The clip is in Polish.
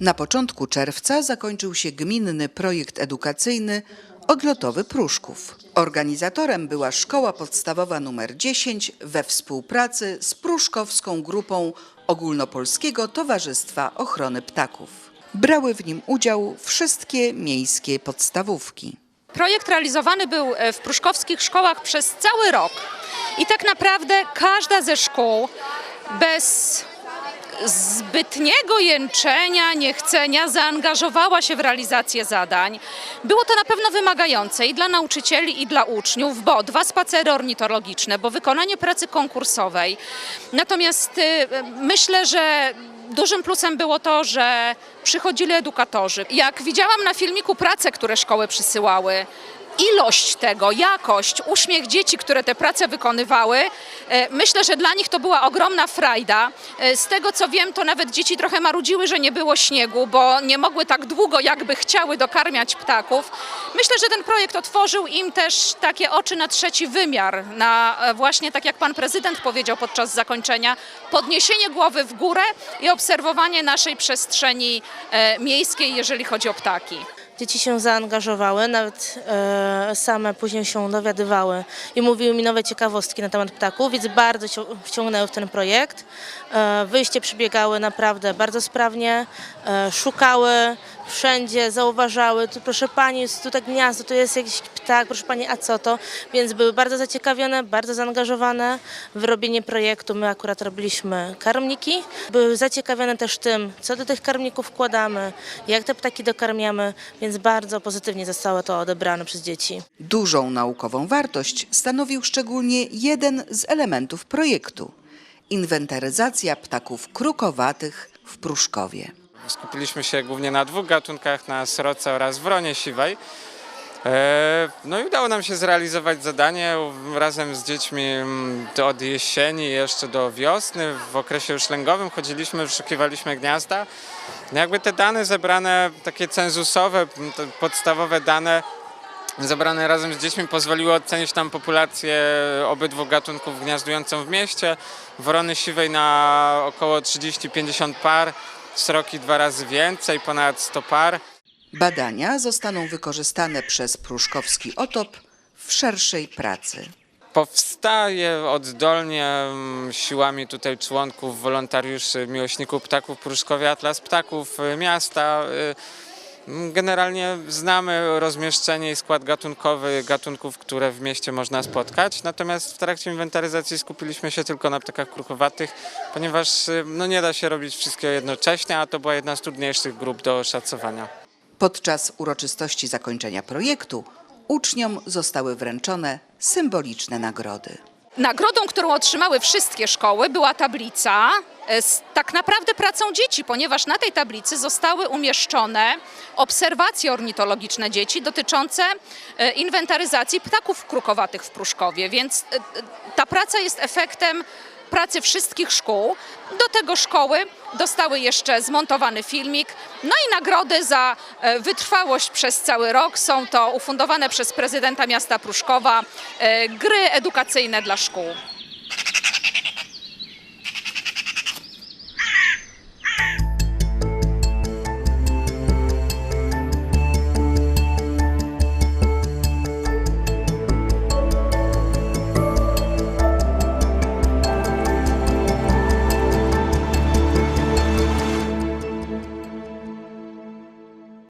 Na początku czerwca zakończył się gminny projekt edukacyjny Odlotowy Pruszków. Organizatorem była Szkoła Podstawowa nr 10 we współpracy z Pruszkowską Grupą Ogólnopolskiego Towarzystwa Ochrony Ptaków. Brały w nim udział wszystkie miejskie podstawówki. Projekt realizowany był e, w pruszkowskich szkołach przez cały rok. I tak naprawdę każda ze szkół bez zbytniego jęczenia, niechcenia zaangażowała się w realizację zadań. Było to na pewno wymagające i dla nauczycieli, i dla uczniów, bo dwa spacery ornitologiczne, bo wykonanie pracy konkursowej. Natomiast y, myślę, że Dużym plusem było to, że przychodzili edukatorzy. Jak widziałam na filmiku prace, które szkoły przysyłały, ilość tego, jakość, uśmiech dzieci, które te prace wykonywały, e, myślę, że dla nich to była ogromna frajda. E, Z tego co wiem, to nawet dzieci trochę marudziły, że nie było śniegu, bo nie mogły tak długo, jakby chciały dokarmiać ptaków. Myślę, że ten projekt otworzył im też takie oczy na trzeci wymiar, na e, właśnie tak jak pan prezydent powiedział podczas zakończenia, podniesienie głowy w górę i obserwowanie naszej przestrzeni miejskiej, jeżeli chodzi o ptaki. Dzieci się zaangażowały, nawet e, same później się dowiadywały i mówiły mi nowe ciekawostki na temat ptaków, więc bardzo się wciągnęły w ten projekt. E, wyjście przebiegały naprawdę bardzo sprawnie, e, szukały wszędzie, zauważały, tu proszę pani, jest tutaj gniazdo, tu jest jakiś ptak, proszę pani, a co to? Więc były bardzo zaciekawione, bardzo zaangażowane w robienie projektu. My akurat robiliśmy karmniki. Były zaciekawione też tym, co do tych karmników wkładamy, jak te ptaki dokarmiamy, więc bardzo pozytywnie zostało to odebrane przez dzieci. Dużą naukową wartość stanowił szczególnie jeden z elementów projektu inwentaryzacja ptaków krukowatych w Pruszkowie. Skupiliśmy się głównie na dwóch gatunkach, na sroce oraz wronie siwej. E, No i udało nam się zrealizować zadanie razem z dziećmi mm, od jesieni jeszcze do wiosny. W okresie już lęgowym chodziliśmy, wyszukiwaliśmy gniazda. No jakby te dane zebrane, takie cenzusowe, m, te podstawowe dane zebrane razem z dziećmi pozwoliły ocenić tam populację obydwu gatunków gniazdującą w mieście. Worony siwej na około 30-50 par, sroki dwa razy więcej, ponad 100 par. Badania zostaną wykorzystane przez pruszkowski otop w szerszej pracy. Powstaje oddolnie mm, siłami tutaj członków, wolontariuszy, miłośników ptaków Pruszkowie Atlas Ptaków y, miasta. Generalnie znamy rozmieszczenie i skład gatunkowy gatunków, które w mieście można spotkać, natomiast w trakcie inwentaryzacji skupiliśmy się tylko na ptakach krukowatych, ponieważ y, no, nie da się robić wszystkiego jednocześnie, a to była jedna z trudniejszych grup do oszacowania. Podczas uroczystości zakończenia projektu uczniom zostały wręczone symboliczne nagrody. Nagrodą, którą otrzymały wszystkie szkoły, była tablica z tak naprawdę pracą dzieci, ponieważ na tej tablicy zostały umieszczone obserwacje ornitologiczne dzieci dotyczące e, inwentaryzacji ptaków krukowatych w Pruszkowie, więc e, e, ta praca jest efektem pracy wszystkich szkół. Do tego szkoły dostały jeszcze zmontowany filmik, no i nagrody za e, wytrwałość przez cały rok. Są to ufundowane przez prezydenta miasta Pruszkowa e, gry edukacyjne dla szkół.